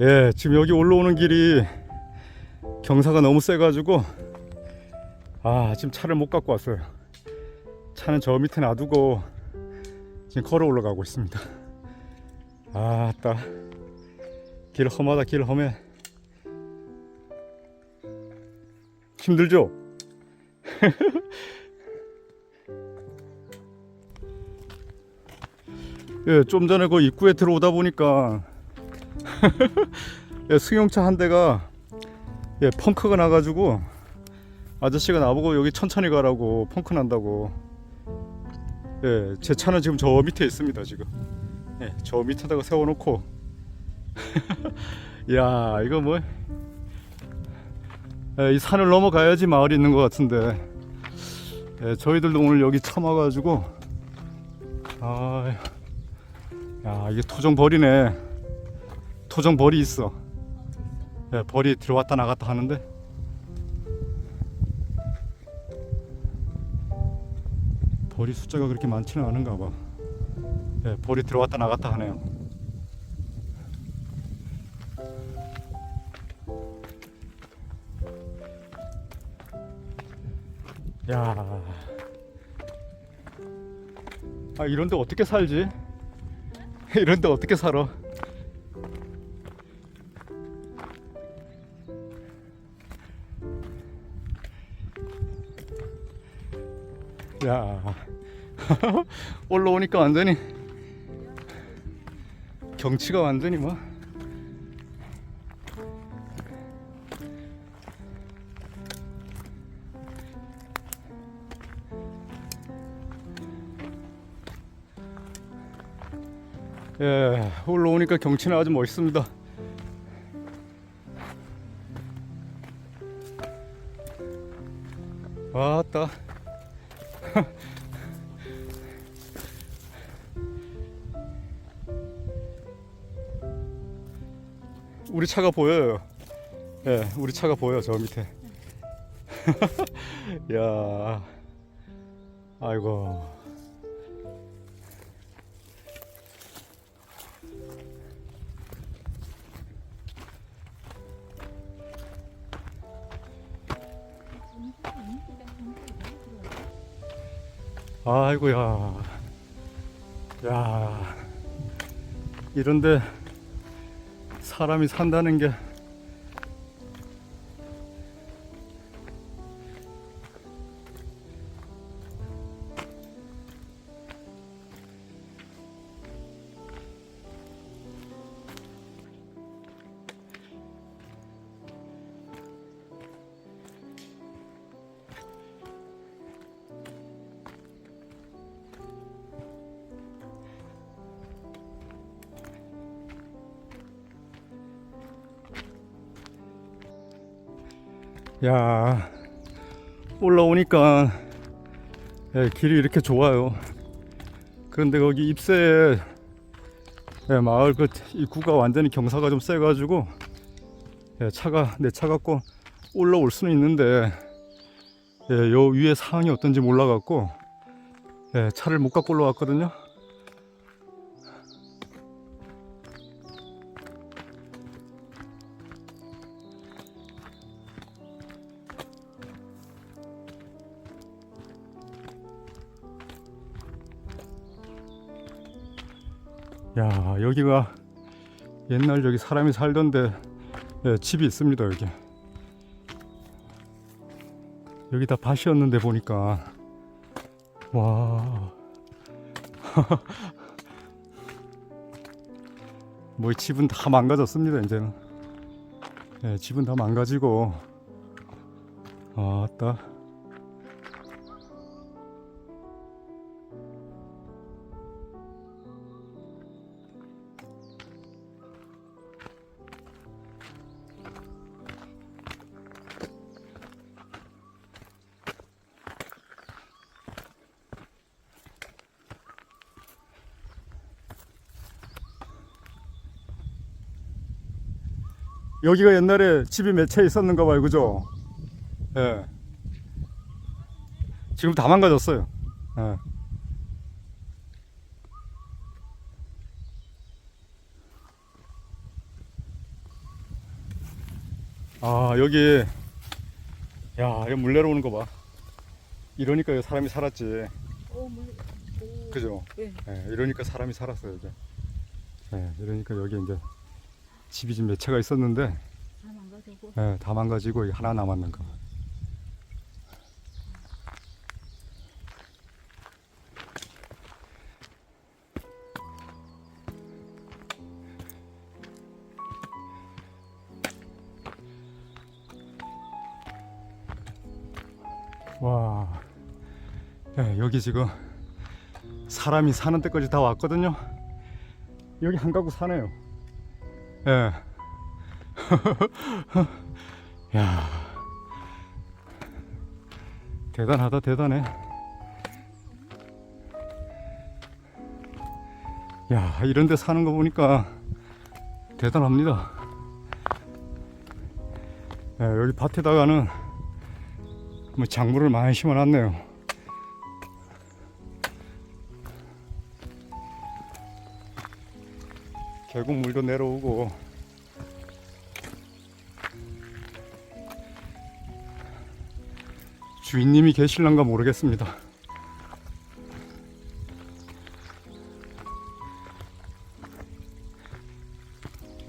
예, 지금 여기 올라오는 길이 경사가 너무 세가지고 아 지금 차를 못 갖고 왔어요. 차는 저 밑에 놔두고 지금 걸어 올라가고 있습니다. 아따 길 험하다 길 험해 힘들죠? 예, 좀 전에 그 입구에 들어오다 보니까 예, 승용차 한 대가 예, 펑크가 나가지고 아저씨가 나보고 여기 천천히 가라고 펑크 난다고. 예, 제 차는 지금 저 밑에 있습니다 지금. 예, 저 밑에다가 세워놓고. 야 이거 뭐. 예, 이 산을 넘어가야지 마을이 있는 것 같은데. 예, 저희들도 오늘 여기 처음 와가지고. 아, 야 이게 토종 벌이네 토종 벌이 있어 예, 벌이 들어왔다 나갔다 하는데 벌이 숫자가 그렇게 많지는 않은가 봐 예, 벌이 들어왔다 나갔다 하네요 야. 아 이런데 어떻게 살지? 이런데 어떻게 살아? 야. 올라오니까 완전히 경치가 완전히 뭐 예, 올라오니까 경치는 아주 멋있습니다. 왔다. 우리 차가 보여요. 예, 우리 차가 보여 저 밑에. 야, 아이고. 아이고야. 야. 이런데 사람이 산다는 게 야 올라오니까 예, 길이 이렇게 좋아요. 그런데 거기 입새에 예, 마을 그 입구가 완전히 경사가 좀 세가지고 예, 차가 내 차 갖고 올라올 수는 있는데 예, 요 위에 상황이 어떤지 몰라갖고 예, 차를 못 갖고 올라왔거든요. 여기가 옛날 저기 사람이 살던데 예, 집이 있습니다 여기 여기 다 밭이었는데 보니까 와. 뭐 집은 다 망가졌습니다 이제는. 예, 집은 다 망가지고. 아따. 여기가 옛날에 집이 몇 채 있었는가 봐요, 그죠? 예. 지금 다 망가졌어요. 예. 아 여기 야 여기 물 내려오는 거 봐. 이러니까 여기 사람이 살았지. 오, 물. 오. 그죠? 네. 예, 이러니까 사람이 살았어요 이제. 예, 이러니까 여기 이제 집이 지금 몇 채가 있었는데 다 망가지고. 예, 다 망가지고 하나 남았는 거. 와, 예, 여기 지금 사람이 사는 데까지 다 왔거든요. 여기 한 가구 사네요. 예. 야. 대단하다 대단해. 야 이런데 사는 거 보니까 대단합니다. 야, 여기 밭에다가는 뭐 작물을 많이 심어놨네요 계곡 물도 내려오고 주인님이 계실란가 모르겠습니다.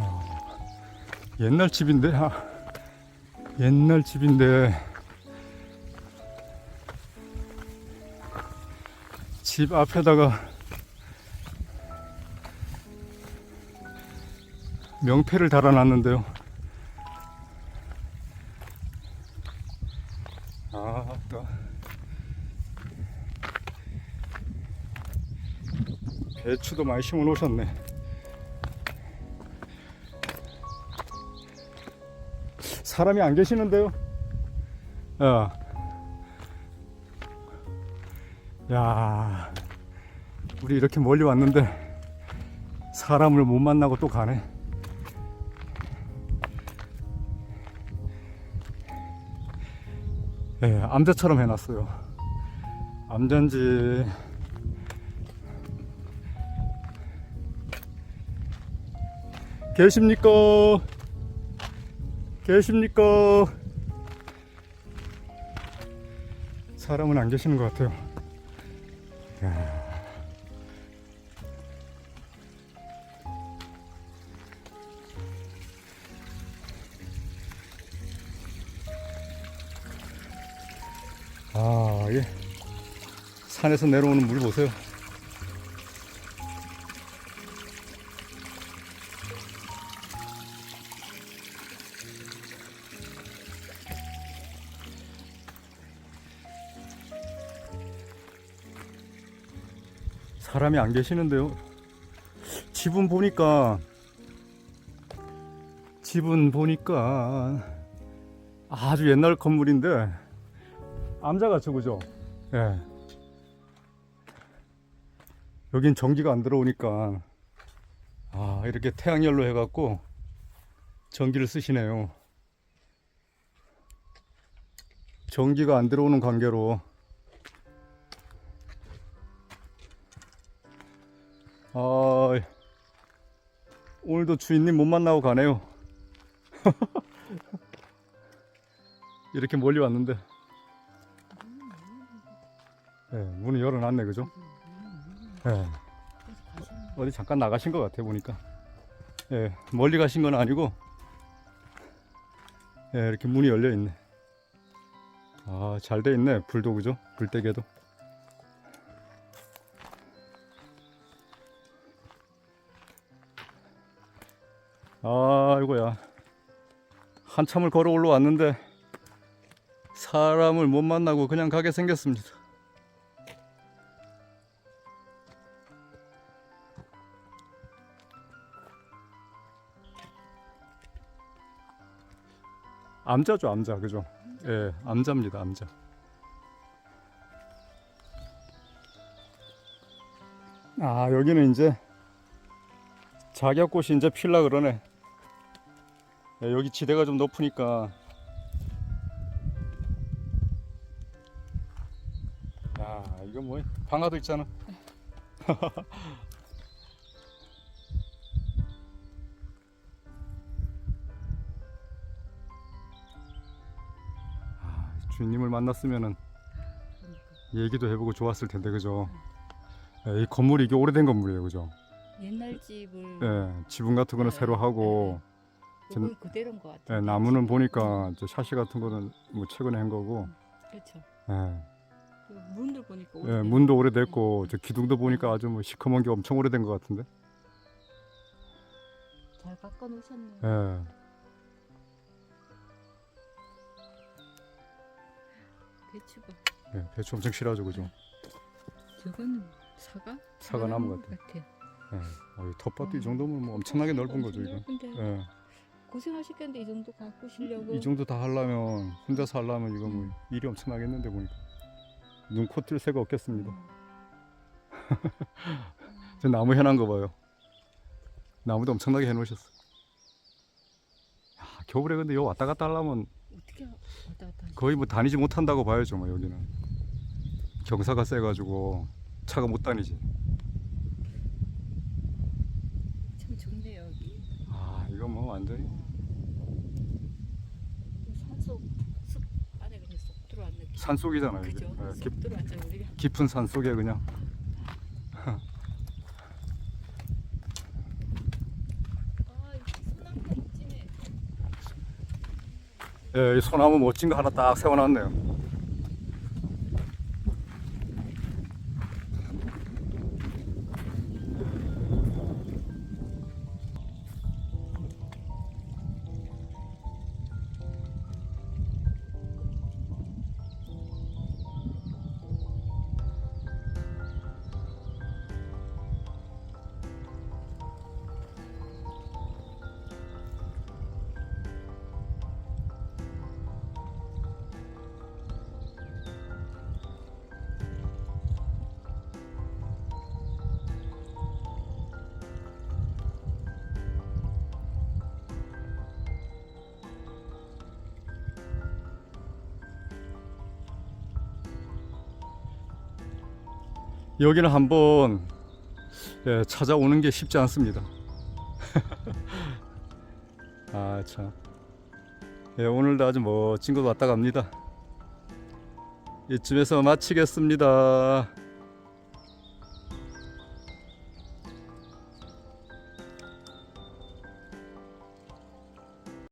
야, 옛날 집인데, 아, 옛날 집인데, 집 앞에다가 명패를 달아놨는데요. 아, 또. 배추도 많이 심어 놓으셨네. 사람이 안 계시는데요? 야. 야. 우리 이렇게 멀리 왔는데 사람을 못 만나고 또 가네. 예, 암자처럼 해놨어요. 암자인지 계십니까? 계십니까? 사람은 안 계시는 것 같아요. 야. 산에서 내려오는 물 보세요. 사람이 안 계시는데요. 집은 보니까 집은 보니까 아주 옛날 건물인데 암자같죠, 그죠? 예. 여긴 전기가 안 들어오니까 아 이렇게 태양열로 해갖고 전기를 쓰시네요. 전기가 안 들어오는 관계로 아 오늘도 주인님 못 만나고 가네요. 이렇게 멀리 왔는데 예, 문을 열어놨네, 그죠? 예, 어디 잠깐 나가신 것 같아 보니까. 예, 멀리 가신 건 아니고, 예, 이렇게 문이 열려 있네. 아, 잘 돼 있네, 불도 그죠? 불때개도. 아이고야. 한참을 걸어 올라왔는데, 사람을 못 만나고 그냥 가게 생겼습니다. 암자죠, 암자, 그죠? 예, 암자입니다, 암자. 아, 여기는 이제 자격꽃이 이제 필라 그러네. 예, 여기 지대가 좀 높으니까. 야, 이거 뭐 방아도 있잖아. 주인님을 만났으면은 그러니까. 얘기도 해보고 좋았을 텐데 그죠? 예, 이 건물이 이게 오래된 건물이에요, 그죠? 옛날 집을 예, 지붕 같은 거는 네, 새로 하고 그건 그대로인 것 같아요. 예, 나무는 보니까 저 샤시 같은 거는 뭐 최근에 한 거고 그렇죠. 예, 그 문들 보니까 예, 오래된 문도 거. 오래됐고 저 기둥도 보니까 아주 뭐 시커먼 게 엄청 오래된 것 같은데 잘 깎아 놓으셨네요. 예, 배추가 예, 배추 엄청 실하죠, 그죠? 저거는 사과? 사과나무 같아. 예, 어, 이 텃밭도 이 정도면 뭐 엄청나게 넓은 거죠, 이거. 넓은데 예, 고생하셨겠는데 이 정도 가꾸시려고. 이 정도 다 하려면 혼자서 하려면 이거 뭐 일이 엄청나겠는데 보니까 눈코 뜰 새가 없겠습니다. 음. 저 나무 해놓은 거 봐요. 나무도 엄청나게 해놓으셨어. 야, 겨울에 근데 요 왔다 갔다 하려면 어떻게 왔다 갔다 하시? 거의 뭐 다니지 못한다고 봐야죠, 뭐 여기는. 경사가 세가지고 차가 못 다니지. 참 좋네요 여기. 아, 이거 뭐 완전히 산속 숲 안에 그냥 쏙 들어왔 느낌. 산 속이잖아요. 이게. 그죠? 예, 쏙 깊, 들어왔잖아 우리가. 깊은 산 속에 그냥. 아 여기 소나무 멋지네. 예, 이 소나무 멋진 거 하나 딱 세워놨네요. 여기는 한번 예, 찾아오는 게 쉽지 않습니다. 아 참. 예, 오늘도 아주 멋진 곳 왔다 갑니다. 이쯤에서 마치겠습니다.